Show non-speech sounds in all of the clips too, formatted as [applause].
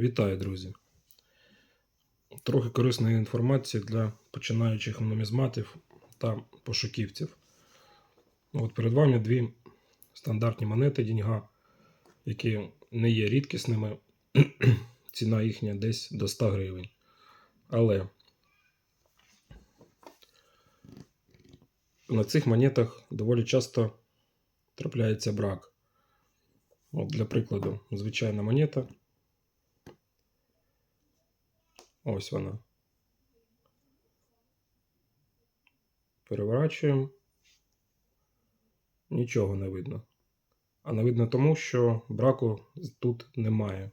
Вітаю, друзі! Трохи корисної інформації для починаючих нумізматів та пошуківців. От перед вами дві стандартні монети Діньга, які не є рідкісними. [clears throat] Ціна їхня десь до 100 гривень. Але на цих монетах доволі часто трапляється брак. От Для прикладу, звичайна монета. Ось вона. Переворачуємо. Нічого не видно. А не видно тому, що браку тут немає.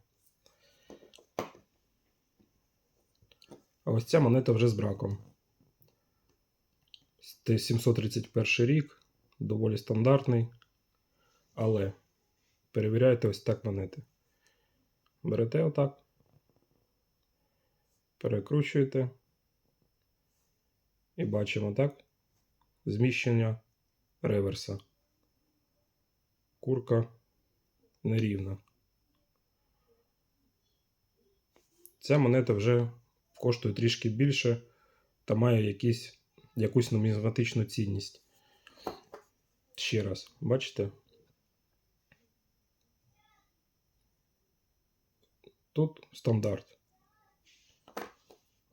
А ось ця монета вже з браком. 731 рік, доволі стандартний. Але перевіряйте ось так монети. Берете отак перекручуєте. І бачимо так зміщення реверса. Курка нерівна. Ця монета вже коштує трішки більше та має якісь, якусь нумізматичну цінність. Ще раз, бачите? Тут стандарт.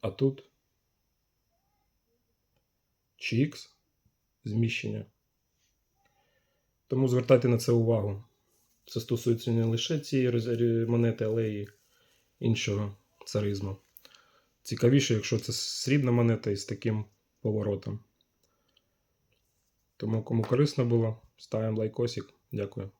А тут X зміщення. Тому звертайте на це увагу. Це стосується не лише цієї монети, але й іншого царизму. Цікавіше, якщо це срібна монета із таким поворотом. Тому, кому корисно було, ставимо лайкосик. Дякую.